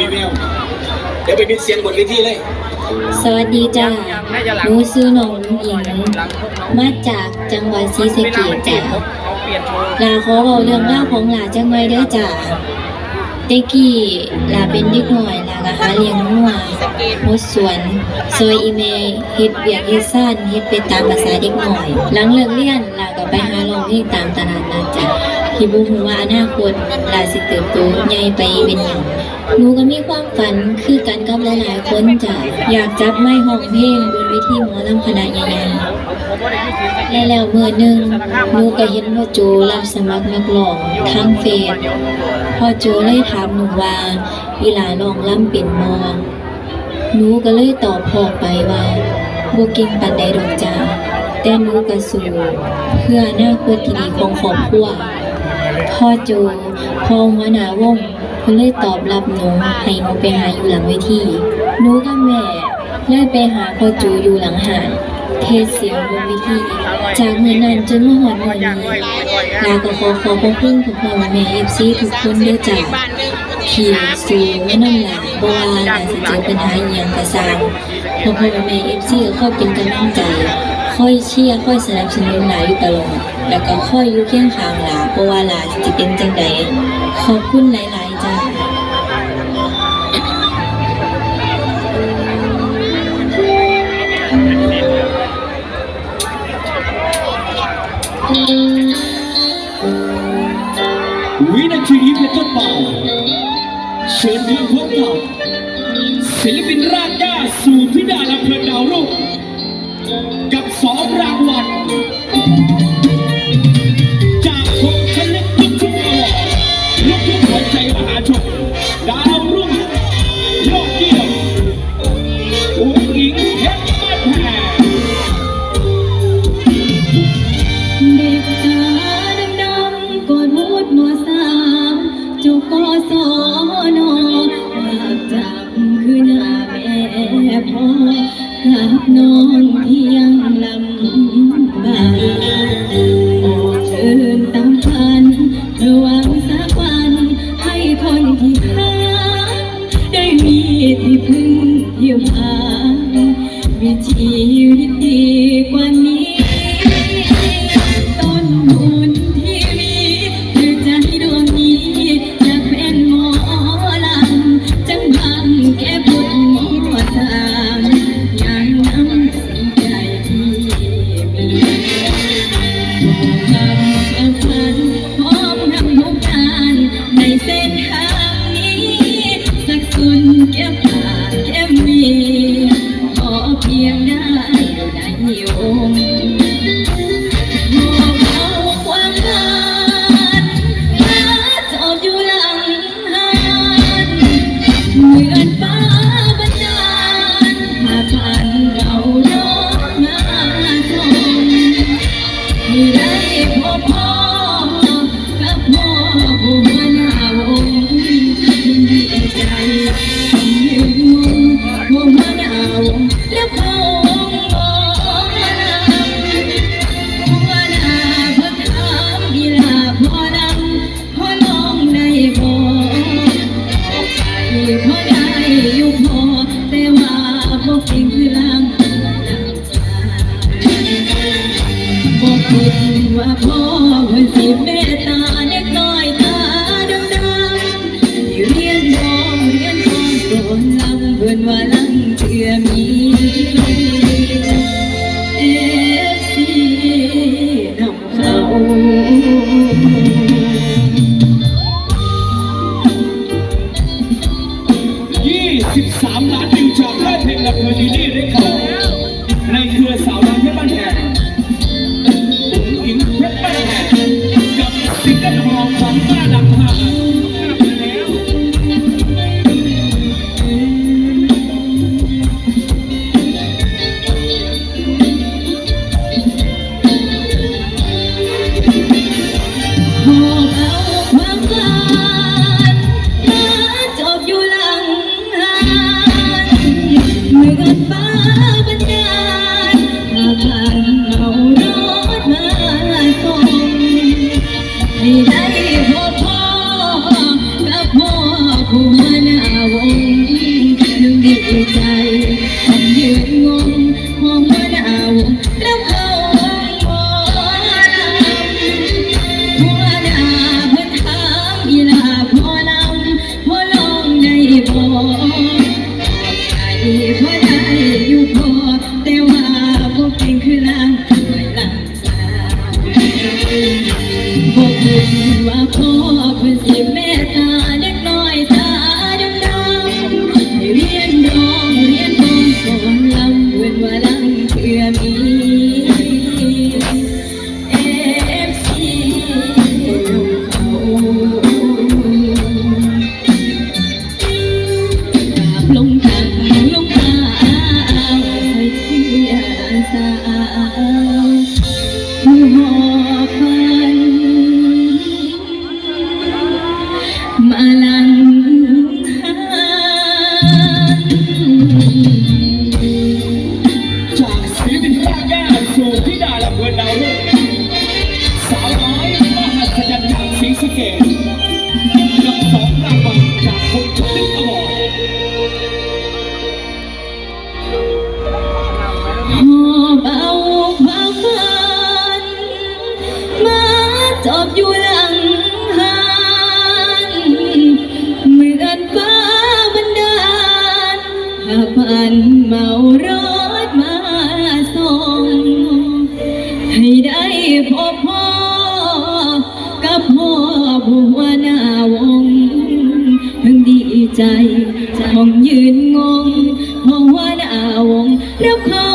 มีแววเดี๋ยวไปมิดเสียงบนเวทีเลยสวัสดีจ้าหนูซื้อน้องอิงมาจากจังหวัดศรีสะเกษจ้าลาขอบอกเรื่องเล่าวของหลาจังไว้เด้อจ้าเด็กกี้ลาเป็นเด็กหน่อยลาก็หาเลี้ยงงัวมดสวนซอยอีเมเฮ็ดเวียกเฮ็ดซ่านเฮ็ดไปตามภาษาเด็กหน่อย หลังเลิกเรียนลาก็ไปหาร้องเพลงตามตลาดนัดจ้าที่บ่ฮู้ว่าอนาคตลาสิเติบโตใหญ่ไปเป็นหยัง หนูก็มีความฝันคือกันกับหลายๆ คนจ้ะอยากจับไม้ห้องเพลงบนเวทีหมอลำคณะใหญ่ๆและแล้วเมื่อหนึ่งหนูก็เห็นพ่อโจรับสมัครนักร้องทางเฟซพ่อโจเลยถามหนูว่าอีหลาน้องล่ำเป็นบ่หนูก็เลยตอบพ่อไปว่าบ่เก่งปานใดดอกจ้าแต่หนูก็สู้เพื่ออนาคตที่ดีของครอบครัวพ่อโจพ่อหัวหน้าวง เพิ่นเลยตอบรับหนูให้หนูไปหาอยู่หลังเวทีหนูกับแม่เลยไปหาพ่อโจอยู่หลังหานเทศเสียงบนเวทีจากเมื่อนั้นจนมาหอดวันนี้ลาก็ขอขอบพระคุณพ่อพ่อแม่แม่เอฟซีทุกคนด้อจ้าที่สู้แม่น้ำหลาบ่ว่าหลาสิเจอปัญหาอีหยังก็สร้างพ่อพ่อแม่แม่เอฟซีก็คอยเป็นกำลังใจค่อยเชียร์คอยสนับสนุนหลาอยู่ตลอดแล้วก็ค่อยยู่เคียงข้างหลาเพราะว่าหลาจะเป็นจังใดขอบคุณหลายๆ วินาทีนี้เป็นต้นไปเชิญทุกพบกับศิลปินรากหญ้าสู่พิดาลำเพลินดาวรุ่งกับสองรางวัล ชีวิตดีกว่านี้ เห คิดว่าพ่อเพิ่นสิเมตตาเด็กน้อยตาดำๆที่เรียนน้องเรียนน้องโดนลำเพิ่นว่าลังเทื่อมีเอฟซีนำเขา23ล้านวิวจากค่ายเพลงลำเพลินดีนี่ได้เข้าในเครือส ใจผมยืนงงมองว่าดาวแล้วเขามองหัวหน้าเพิ่นถามอีลาพอลำพอลองได้บ่ใจพอได้อยู่พอแต่ว่าบ่เก่งคือลางไม่ลางสาวบอกเพิ่นว่าพอ หอบเอาความฝันมาจอบอยู่หลังหันเหมือนฟ้าบันดาลพาพันเมารถมาส่งให้ได้พบพ่อกับพ่อบัวหน้า ใจห้องยืนงงห้องว่านอาวงรับเขา